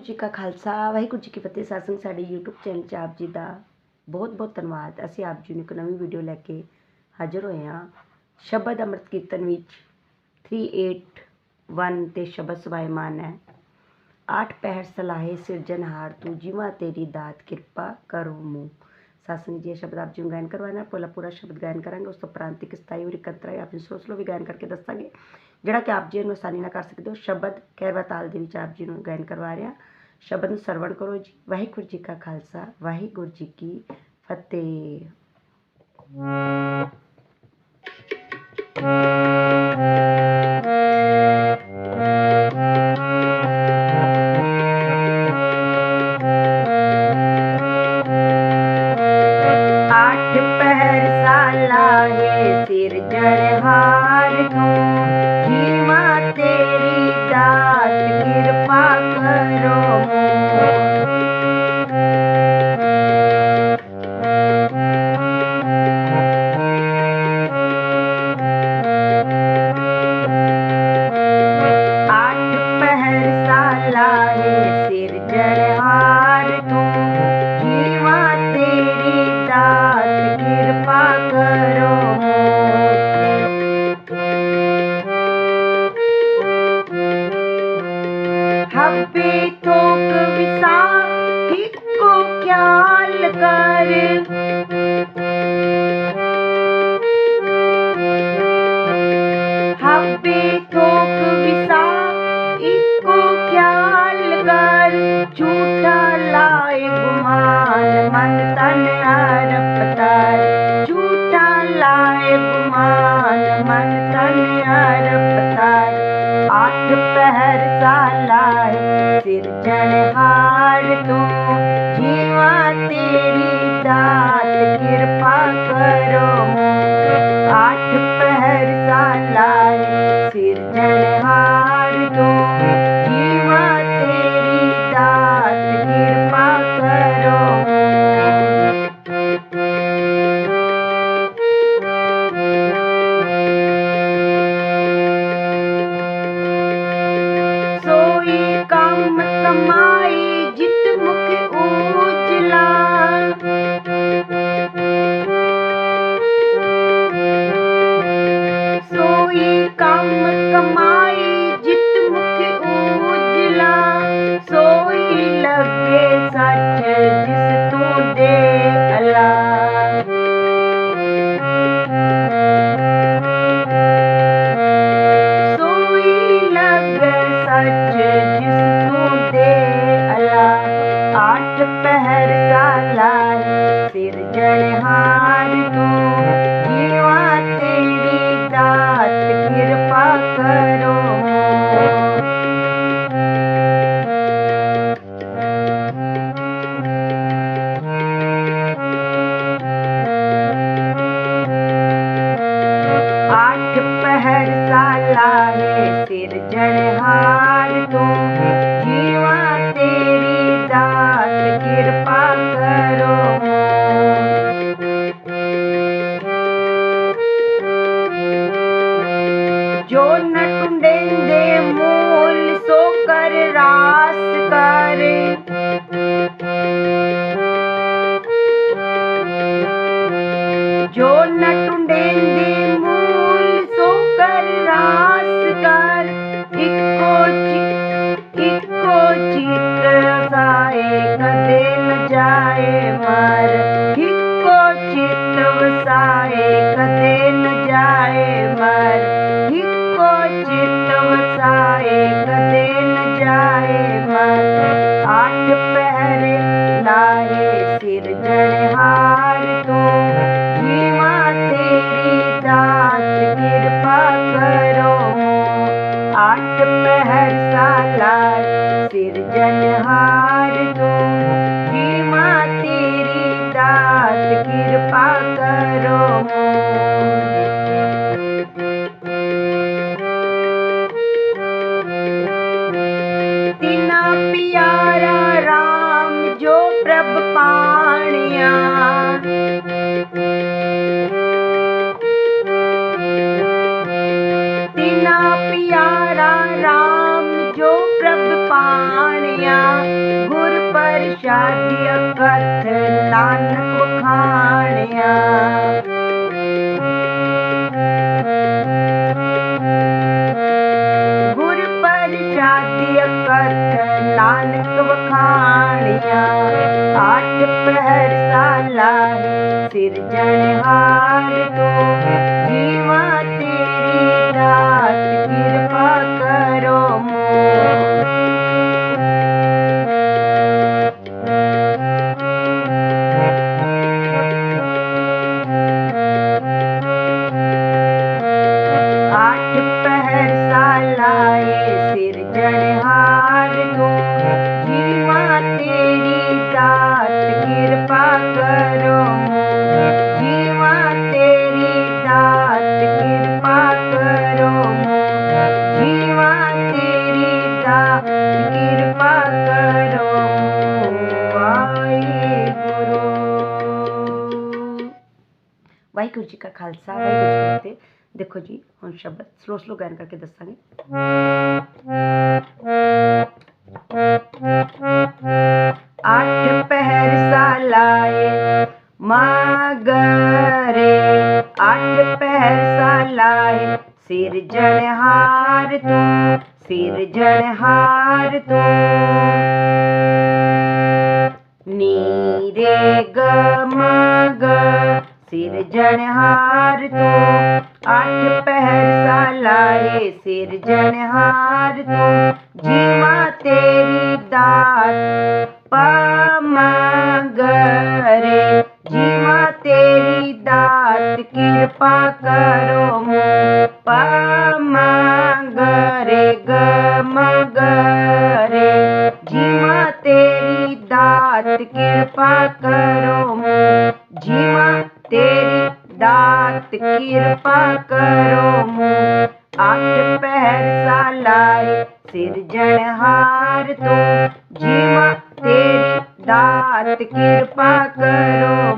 ਵਾਹਿਗੁਰੂ ਜੀ ਕਾ ਖਾਲਸਾ ਵਾਹਿਗੁਰੂ ਜੀ ਕੀ ਫਤਿਹ ਸਾਸੰਗ ਸਾਡੇ YouTube channel 'ਚ ਆਪ ਜੀ ਦਾ ਬਹੁਤ ਬਹੁਤ ਧੰਨਵਾਦ ਅਸੀਂ ਆਪ ਜੀ ਨੂੰ ਇੱਕ ਨਵੀਂ ਵੀਡੀਓ ਲੈ ਕੇ ਹਾਜ਼ਰ ਹੋਏ ਹਾਂ ਸ਼ਬਦ ਅੰਮ੍ਰਿਤ ਕੀਰਤਨ ਵਿੱਚ 381 ਤੇ ਸ਼ਬਦ ਸਵਾਇਮਾਨ ਹੈ ਆਠ ਪਹਿਰ ਸਲਾਹੇ ਸਿਰਜਨਹਾਰ ਤੂੰ ਜਿਵਾ ਤੇਰੀ ਦਾਤ ਕਿਰਪਾ ਕਰੋ ਮੂੰ ਸਾਸੰਗ ਜੀ ਇਹ ਸ਼ਬਦ ਆਪ ਜੀ ਨੂੰ ਗਾਇਨ ਕਰਵਾਉਣਾ ਹੈ ਪਹਿਲਾ ਪੂਰਾ ਸ਼ਬਦ ਗਾਇਨ ਕਰਾਂਗੇ ਉਸ ਤੋਂ ਉਪਰੰਤ ਇੱਕ ਸਤਾਈ ਔਰ ਇਕੱਤਰਾ ਆਪ ਜੀ ਸਲੋ ਸਲੋ ਵੀ ਗਾਇਨ ਕਰਕੇ ਦੱਸਾਂਗੇ ਜਿਹੜਾ ਕਿ ਆਪ ਜੀ ਨੂੰ ਆਸਾਨੀ ਨਾਲ ਕਰ ਸਕਦੇ ਹੋ ਸ਼ਬਦ ਕੈਰਵਾ ਤਾਲ ਦੇ ਵਿੱਚ ਆਪ ਜੀ ਨੂੰ ਗਾਇਨ ਕਰਵਾ ਰਿਹਾ ਸ਼ਬਦ ਨੂੰ ਸਰਵਣ ਕਰੋ ਜੀ ਵਾਹਿਗੁਰੂ ਜੀ ਕਾ ਖਾਲਸਾ ਵਾਹਿਗੁਰੂ ਜੀ ਕੀ ਫਤਿਹ ਆਠ ਪਹਿਰ ਸਾਲਾ ਹੈ ਸਿਰਜਣਹਾਰ ਤੂੰ ठप्पे ठोक विशाल ठीक को क्या लगा रे Yo la tundente बाट में है साला सिरजनहार शादियाँ कथ लानक बखानिया गुर पर शादियाँ लानक बखानिया आठ पहर साला, सिर जनहार तो ਸਾਲਾਏ ਸਿਰਜਣਹਾਰ ਤੂੰ ਜੀਵਾ ਤੇਰੀ ਦਾਤ ਕਿਰਪਾ ਕਰੋ ਜੀਵਾ ਤੇਰੀ ਦਾਤ ਕਿਰਪਾ ਕਰੋ ਜੀਵਾ ਤੇਰੀ ਦਾਤ ਕਿਰਪਾ ਕਰੋ ਵਾਹਿਗੁਰੂ ਵਾਹਿਗੁਰੂ ਜੀ ਕਾ ਖਾਲਸਾ ਵਾਹਿਗੁਰੂ ਜੀ ਕੀ ਫਤਿਹ ਦੇਖੋ ਜੀ ਹੁਣ ਸ਼ਬਦ ਸਲੋ ਸਲੋ ਗਾਇਨ ਕਰਕੇ ਦੱਸਾਂਗੇ ग म ग सिरजनहार तो। आठ पहर सिर जनहार तो। जीवा तेरी दात रे जीवा तेरी दात कृपा कर। तेरी दात कृपा करो मुँह। आठ पहर सालाई सिरजनहार तो जीवा, तेरी दात कृपा करो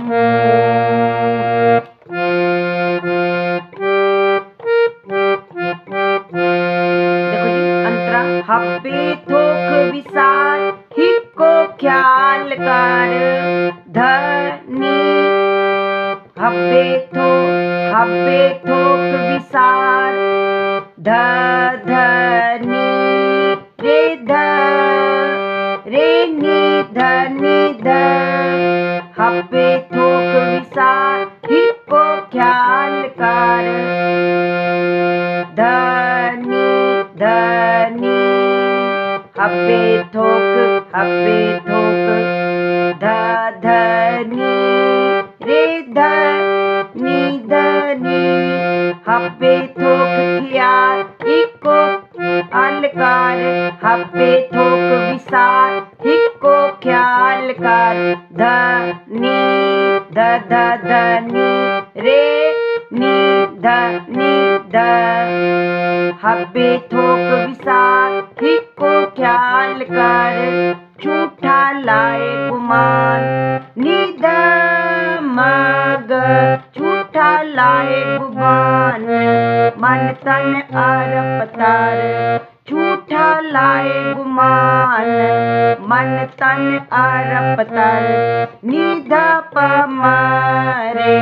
थोक को ख्याल कर। हवे तो हवे थोक विसार। ध ध नी, रे ध रे, नी ध नी ध हवे थोक विसार, हिप्पो ख्याल कर। ध नी ध नी हवे थोक हवे थोक ख्याल कर ध नी ध ध ध नी रे, नी, ध नी, ध। हब्बे थोक विशाल को ख्याल कर, झूठा लाए गुमान निध मग, झूठा लाए गुमान। मन तन अरपतर लाए गुमान, मन तन अरप तन निध पमारे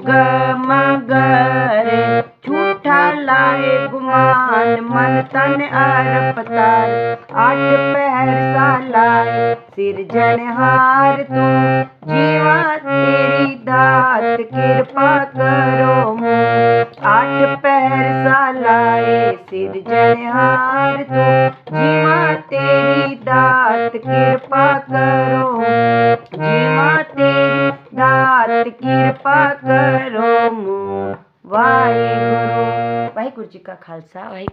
गम मगरे झूठा लाए गुमान, मन तन अरप तन आठ पैसा लाए सिर हार तू, जीवा तेरी दात, कृपा कर सहरसा लाए सिरजनहार तो। जीवा तेरी दात कृपा करो। जीवा तेरी दात कृपा करो। वाहे गुरु वाहे गुरु जी का खालसा वाहे